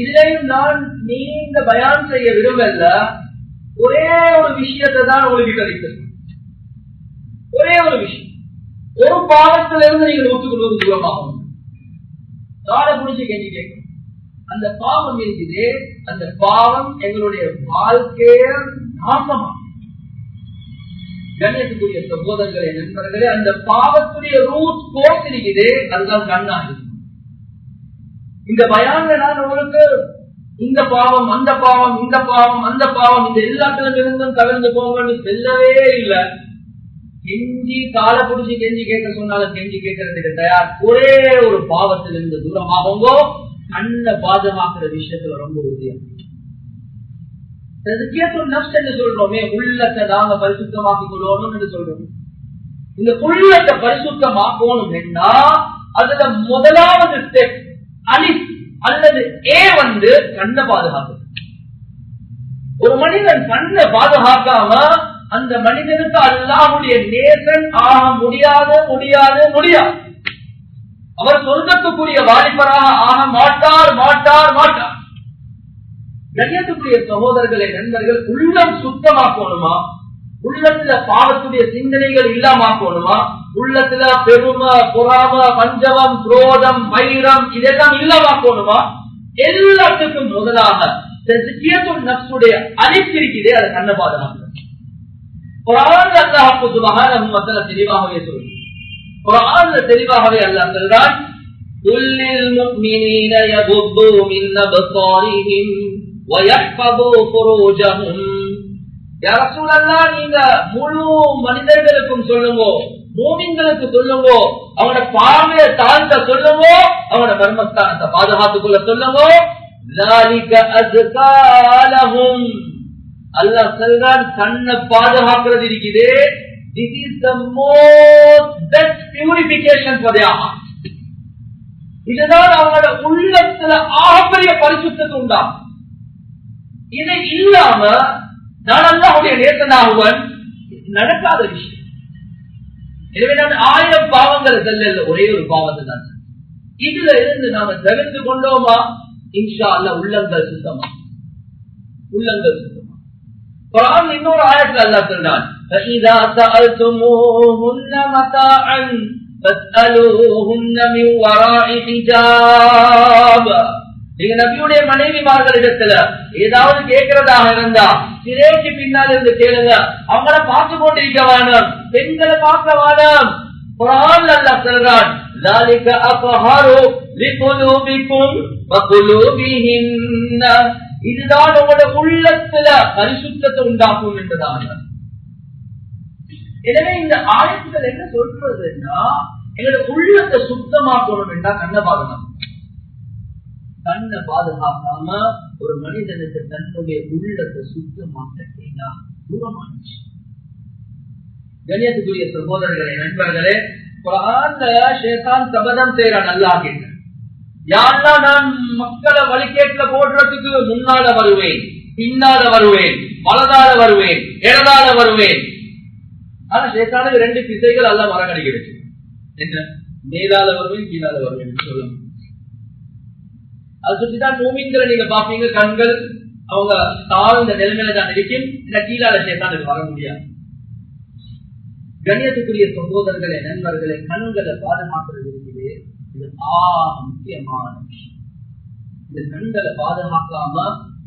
இதுலையும் நான் நீங்க பயான் செய்ய விரும்பல. ஒரே ஒரு விஷயத்தை தான் உங்களுக்கு கிடைத்தது ஒரே ஒரு விஷயம். ஒரு பாவத்திலிருந்து நீங்கள் கொண்டு தூரமாகும் காலை புடிச்சு கேள்வி கேட்கும். அந்த பாவம் இருக்குது அந்த பாவம் எங்களுடைய வாழ்க்கைய நாசமா கண்ணியத்துக்குரிய சகோதரர்களே நண்பர்களே அந்த பாவத்துடைய ரூட் கோர்ஸ் இருக்குது அதுதான் கண்ணாடி. இந்த பயான்ல நான் உங்களுக்கு இந்த பாவம் அந்த பாவம் இந்த பாவம் அந்த பாவம் இந்த எல்லாத்திலும் இருந்தும் தவிர்த்து போங்கன்னு செல்லவே இல்லை. கெஞ்சி கால புடிச்சு கெஞ்சி கேட்க சொன்னாலும் கெஞ்சி கேட்கறதுக்கு தயார். ஒரே ஒரு பாவத்திலிருந்து தூரமாகவோ கண்ணை பாதமாக்குற விஷயத்துல ரொம்ப உறுதியா சொல்றோமே? உள்ளத்தை நாங்க பரிசுத்தமாக்கி கொள்ளணும் என்று சொல்றோம். இந்த உள்ளத்தை பரிசுத்தமாக்கணும் என்ன அதுல முதலாவது ஸ்டெப் அலிப் அல்லது ஏ வந்து கண்ணை பாதுகாப்பு. ஒரு மனிதன் கண்ணை பாதுகாக்காம அந்த மனிதனுக்கு அல்லாஹுடைய நேசன் ஆக முடியாது முடியாது முடியாது. அவர் சொர்க்கத்துக்குரிய வாலிபராக ஆக மாட்டார் மாட்டார் மாட்டார். கண்ணியத்துக்குரிய சகோதரர்களை நண்பர்கள் உள்ளம் சுத்தமாக்கணுமா? உள்ளத்துல பாவத்துடைய சிந்தனைகள் இல்லாமக்கணுமா உள்ளத்துல பெருமை பொறாம பஞ்சமம் குரோதம் வைரம் இதெல்லாம் இல்லாமக்கணுமா எல்லாத்துக்கும் முதலாக நப்சுடைய அழிப்பிருக்கிறதே அதை கண்ண பாதுகாப்பு குரான் அல்லாஹுக்கு சுபஹானஹு வ தஆலா தெளிவாகவே சொல்றார் குரான்ல தெளிவாகவே அல்லாஹ் சொல்றான் قل للمؤمنين يغضوا من أبصارهم ويحفظوا فروجهم يا رسول الله நீங்க முழு மனிதர்களுக்கும் சொல்லுங்க மூமின்களுக்கு சொல்லுவோ அவனோட பார்வையை தாழ்ந்த சொல்லுவோ அவனோட மர்மஸ்தானத்தை பாதுகாத்துக் கொள்ள சொல்லுவோ அல்லா செல்றான் தன்னை பாதுகாக்கிறது இருக்குது. This is the most best purification இதுதான் உள்ளத்துல ஆகப்பெரிய பரிசுத்தம் உண்டா இது இல்லாம நான் அல்லாவுடைய நேசனாகுவன் நடக்காத விஷயம். எனவே நான் ஆயிரம் பாவங்களை செல்ல ஒரே ஒரு பாவத்தை தான் இதுல இருந்து நாம தவிர்த்து கொண்டோமா இன்ஷா அல்ல உள்ளங்கள் சுத்தமா உள்ளங்கள் சுத்தமா குரான் இன்னொரு ஆயத்தில் அல்லாஹ் சொல்றான் فَإِذَا سَأَلْتُمُوهُنَّ مَتَاعًا فَاسْأَلُوهُنَّ مِنْ وَرَاءِ حِجَابٍ நீங்க நபியுடைய மனைவிமார்களிடத்துல ஏதாவது கேட்கிறதாக இருந்தா சிறைக்கு பின்னால் இருந்து கேளுங்க அவங்கள பார்த்து கொண்டிருக்க வேணும் பெண்களை பார்க்க வேணும் குரான் அல்லாஹ் சொல்றான் ذَلِكَ أَطْهَرُ لِقُلُوبِكُمْ وَقُلُوبِهِنَّ இதுதான் உங்களோட உள்ளத்துல பரிசுத்தத்தை உண்டாக்கும் என்பதாக எனவே இந்த ஆயத்துக்கள் என்ன சொல்றதுன்னா எங்களோட உள்ளத்தை சுத்தமாக்கணும் என்றா கண்ணை பாதுகாக்கணும் தன்னை பாதுகாக்காம ஒரு மனிதனுக்கு தன்னுடைய உள்ளத்தை சுத்தமாக தூரமான தூரமானுச்சு கணியத்துக்குரிய சகோதரர்களே நண்பர்களே குரான்ல சபதம் செய்யறான் நல்லா கிட்ட யாருன்னா நான் மக்களை வழிகேட்ல போடுறதுக்கு முன்னால வருவேன் பின்னால வருவேன் வலதால வருவேன் இடதால வருவேன். ஆனா சேத்தானுக்கு ரெண்டு திசைகள் எல்லாம் மரங்கடிக்க வச்சு என்ன? மேலால வருவேன் கீழால வருவேன் சொல்ல அது சுற்றிதான் மூமிங்களை நீங்க பாப்பீங்க கண்கள் அவங்க தாழ்ந்த நிலைமையில தான் இருக்கும். இந்த கீழால சேத்தானுக்கு வர முடியாது. கண்ணியத்துக்குரிய சகோதரர்களே நண்பர்களே கண்களை பாதுகாக்கிறது இருக்குது. இது ஆ முக்கியமான விஷயம். இந்த கண்களை பாதுகாக்காம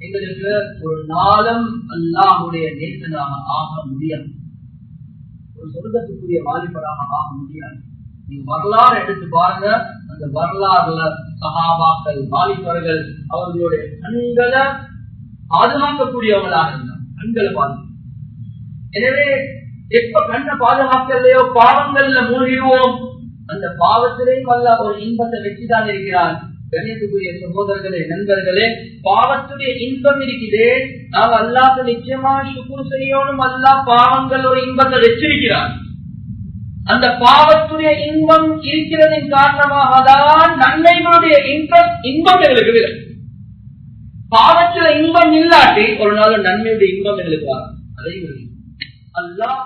எங்களுக்கு ஒரு நாளும் அல்லாஹுடைய நேசனாக ஆக முடியாது. ஒரு சொர்க்கத்துக்குரிய வாலிபராக ஆக முடியாது. நீங்க வரலாறு எடுத்து பாருங்க அந்த வரலாறுல சகாபாக்கள் வாலிபர்கள் அவர்களுடைய கண்களை பாதுகாக்கக்கூடியவங்களாக இருந்தார் கண்களை பாதுகாக்க. எனவே எப்ப கண்ணை பாதுகாக்கலையோ பாவங்கள்ல மூழ்கிடுவோம். அந்த பாவத்திலேயும் அல்ல ஒரு இன்பத்தை வெற்றிதான் இருக்கிறார் கணியத்துக்குரிய சகோதரர்களே நண்பர்களே பாவத்துடைய இன்பம் இருக்குதே நாங்க அல்லாத நிச்சயமா சுக்குர் செய்யணும். அல்லா பாவங்கள் ஒரு இன்பத்தை வச்சிருக்கிறார் அந்த பாவத்துடைய இன்பம் இருக்கிறதின் காரணமாக தான் நன்மைகளுடைய இன்பம் இன்பம் எங்களுக்கு பாவத்துல இன்பம் இல்லாட்டி ஒரு நாள் நன்மையுடைய இன்பம் எங்களுக்கு வரும் அதையும் அல்லாஹ்